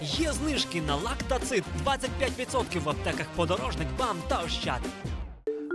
Є знижки на лактацит 25% в аптеках подорожник, бам та ощад.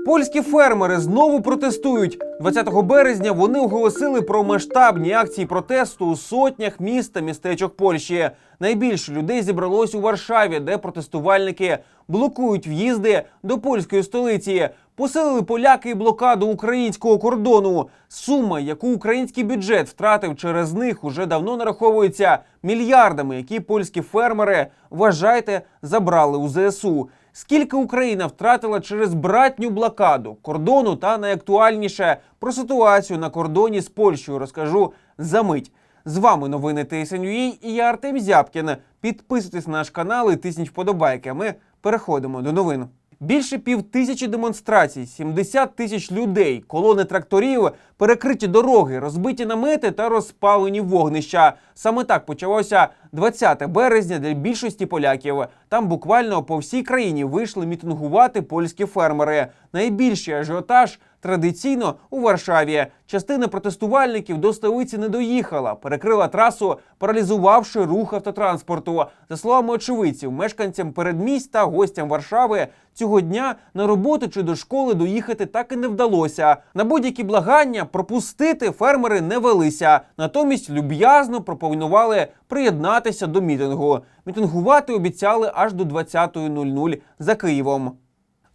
Польські фермери знову протестують. 20 березня вони оголосили про масштабні акції протесту у сотнях міст та містечок Польщі. Найбільше людей зібралось у Варшаві, де протестувальники блокують в'їзди до польської столиці. Посилили поляки і блокаду українського кордону. Сума, яку український бюджет втратив через них, уже давно нараховується мільярдами, які польські фермери вважайте забрали у ЗСУ. Скільки Україна втратила через братню блокаду кордону та найактуальніше про ситуацію на кордоні з Польщею розкажу за мить. З вами новини ТСНЮА і я Артем Зябкін. Підписуйтесь на наш канал і тисніть вподобайки. Ми переходимо до новин. Більше півтисячі демонстрацій, 70 тисяч людей, колони тракторів, перекриті дороги, розбиті намети та розпалені вогнища. Саме так почалося 20 березня для більшості поляків. Там буквально по всій країні вийшли мітингувати польські фермери. Найбільший ажіотаж традиційно у Варшаві. Частина протестувальників до столиці не доїхала, перекрила трасу, паралізувавши рух автотранспорту. За словами очевидців, мешканцям передмість та гостям Варшави цього дня на роботу чи до школи доїхати так і не вдалося. На будь-які благання пропустити фермери не велися. Натомість люб'язно пропонували приєднатися до мітингу. Мітингувати обіцяли аж до 20.00 за Києвом.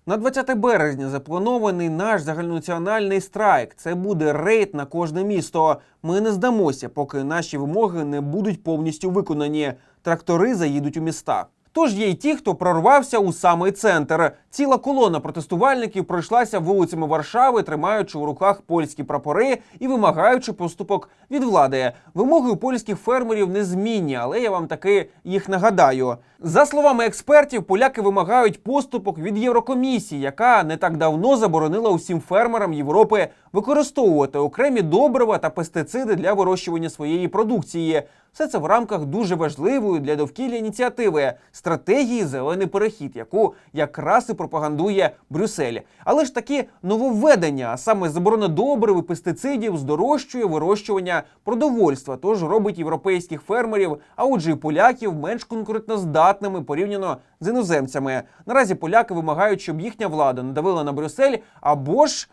На 20 березня запланований наш загальнонаціональний страйк. Це буде рейд на кожне місто. Ми не здамося, поки наші вимоги не будуть повністю виконані. Трактори заїдуть у міста. Тож є й ті, хто прорвався у самий центр. Ціла колона протестувальників пройшлася вулицями Варшави, тримаючи у руках польські прапори і вимагаючи поступок від влади. Вимоги у польських фермерів незмінні, але я вам таки їх нагадаю. За словами експертів, поляки вимагають поступок від Єврокомісії, яка не так давно заборонила усім фермерам Європи використовувати окремі добрива та пестициди для вирощування своєї продукції. Все це в рамках дуже важливої для довкілля ініціативи стратегії зелений перехід, яку якраз і пропагандує Брюссель. Але ж такі нововведення, а саме заборона добрив і пестицидів, здорожчує вирощування продовольства, тож робить європейських фермерів, а отже, і поляків менш конкурентоздатними порівняно з іноземцями. Наразі поляки вимагають, щоб їхня влада надавила на Брюссель або ж.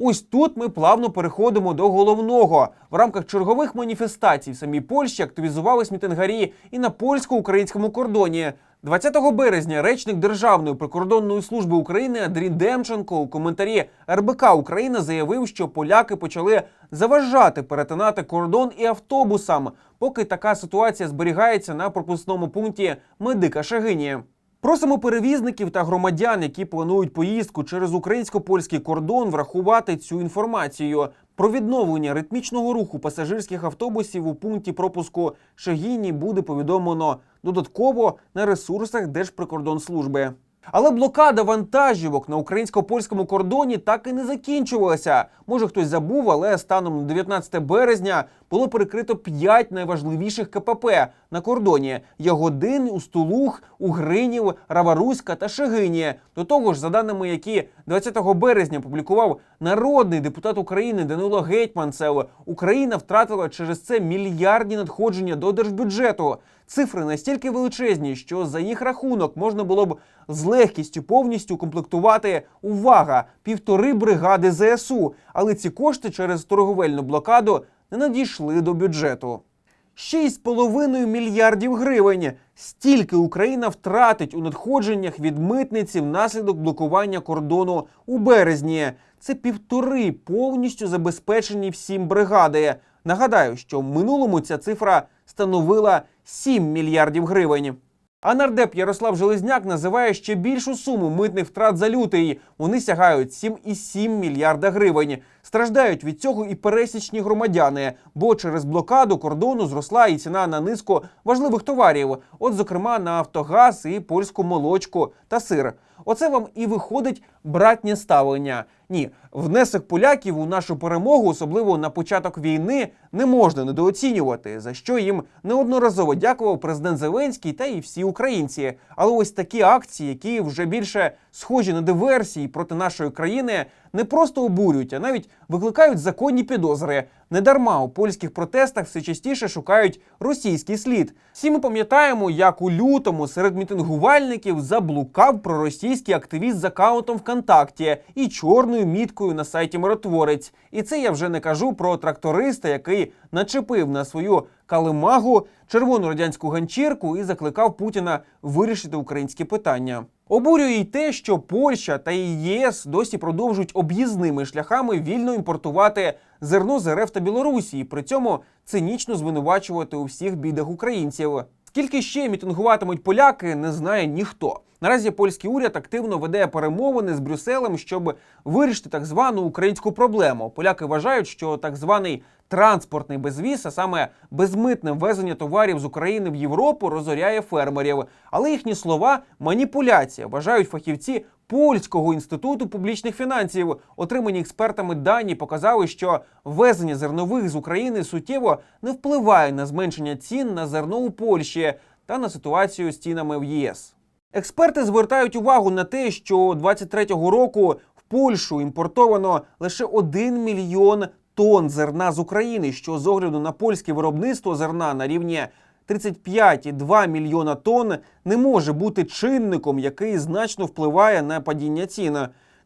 Ось тут ми плавно переходимо до головного. В рамках чергових маніфестацій в самій Польщі активізувались мітингарі і на польсько-українському кордоні. 20 березня речник Державної прикордонної служби України Андрій Демченко у коментарі РБК Україна заявив, що поляки почали заважати перетинати кордон і автобусам, поки така ситуація зберігається на пропускному пункті Медика Шагині. Просимо перевізників та громадян, які планують поїздку через українсько-польський кордон, врахувати цю інформацію. Про відновлення ритмічного руху пасажирських автобусів у пункті пропуску Шагіні буде повідомлено додатково на ресурсах Держприкордонслужби. Але блокада вантажівок на українсько-польському кордоні так і не закінчувалася. Може, хтось забув, але станом на 19 березня було перекрито 5 найважливіших КПП на кордоні: Ягодин, Устулух, Угринів, Раваруська та Шегині. До того ж, за даними, які 20 березня публікував народний депутат України Данило Гетьманцев, Україна втратила через це мільярдні надходження до держбюджету. Цифри настільки величезні, що за їх рахунок можна було б з легкістю повністю комплектувати увага півтори бригади ЗСУ. Але ці кошти через торговельну блокаду не надійшли до бюджету. 6,5 мільярдів гривень. Стільки Україна втратить у надходженнях від митниці внаслідок блокування кордону у березні. Це півтори повністю забезпечені всім бригади. Нагадаю, що в минулому ця цифра становила 7 мільярдів гривень. А нардеп Ярослав Железняк називає ще більшу суму митних втрат за лютий. Вони сягають 7,7 мільярда гривень. Страждають від цього і пересічні громадяни, бо через блокаду кордону зросла і ціна на низку важливих товарів, от зокрема на Автогаз і польську молочку та сир. Оце вам і виходить братнє ставлення. Ні, внесок поляків у нашу перемогу, особливо на початок війни, не можна недооцінювати, за що їм неодноразово дякував президент Зеленський та і всі українці. Але ось такі акції, які вже більше схожі на диверсії проти нашої країни, не просто обурюють, а навіть викликають законні підозри. Недарма у польських протестах все частіше шукають російський слід. Всі ми пам'ятаємо, як у лютому серед мітингувальників заблукав проросійський активіст з аккаунтом ВКонтакті і чорною міткою на сайті Миротворець. І це я вже не кажу про тракториста, який начепив на свою калимагу червону радянську ганчірку і закликав Путіна вирішити українське питання. Обурює й те, що Польща та ЄС досі продовжують об'їзними шляхами вільно імпортувати зерно з РФ та Білорусі, і при цьому цинічно звинувачувати у всіх бідах українців. Скільки ще мітингуватимуть поляки, не знає ніхто. Наразі польський уряд активно веде перемовини з Брюсселем, щоб вирішити так звану українську проблему. Поляки вважають, що так званий транспортний безвіз, а саме безмитне ввезення товарів з України в Європу, розоряє фермерів. Але їхні слова маніпуляція, вважають фахівці Польського інституту публічних фінансів. Отримані експертами дані показали, що ввезення зернових з України суттєво не впливає на зменшення цін на зерно у Польщі та на ситуацію з цінами в ЄС. Експерти звертають увагу на те, що 23-го року в Польщу імпортовано лише 1 мільйон тонн зерна з України, що з огляду на польське виробництво зерна на рівні 35,2 мільйона тонн не може бути чинником, який значно впливає на падіння цін.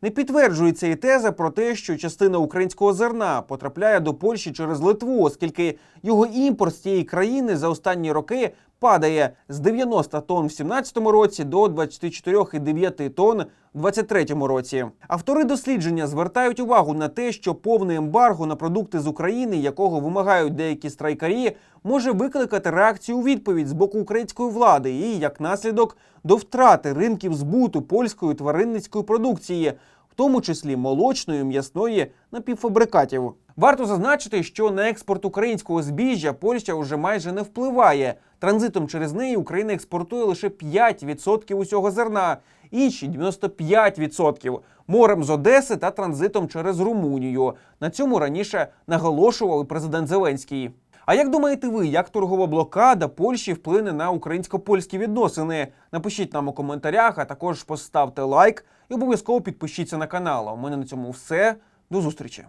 Не підтверджується і теза про те, що частина українського зерна потрапляє до Польщі через Литву, оскільки його імпорт з цієї країни за останні роки падає з 90 тонн в 2017 році до 24,9 тонн в 2023 році. Автори дослідження звертають увагу на те, що повне ембарго на продукти з України, якого вимагають деякі страйкарі, може викликати реакцію у відповідь з боку української влади і як наслідок до втрати ринків збуту польської тваринницької продукції, в тому числі молочної, м'ясної напівфабрикатів. Варто зазначити, що на експорт українського збіжжя Польща вже майже не впливає. Транзитом через неї Україна експортує лише 5% усього зерна, інші 95% морем з Одеси та транзитом через Румунію. На цьому раніше наголошував президент Зеленський. А як думаєте ви, як торгова блокада Польщі вплине на українсько-польські відносини? Напишіть нам у коментарях, а також поставте лайк і обов'язково підпишіться на канал. У мене на цьому все. До зустрічі.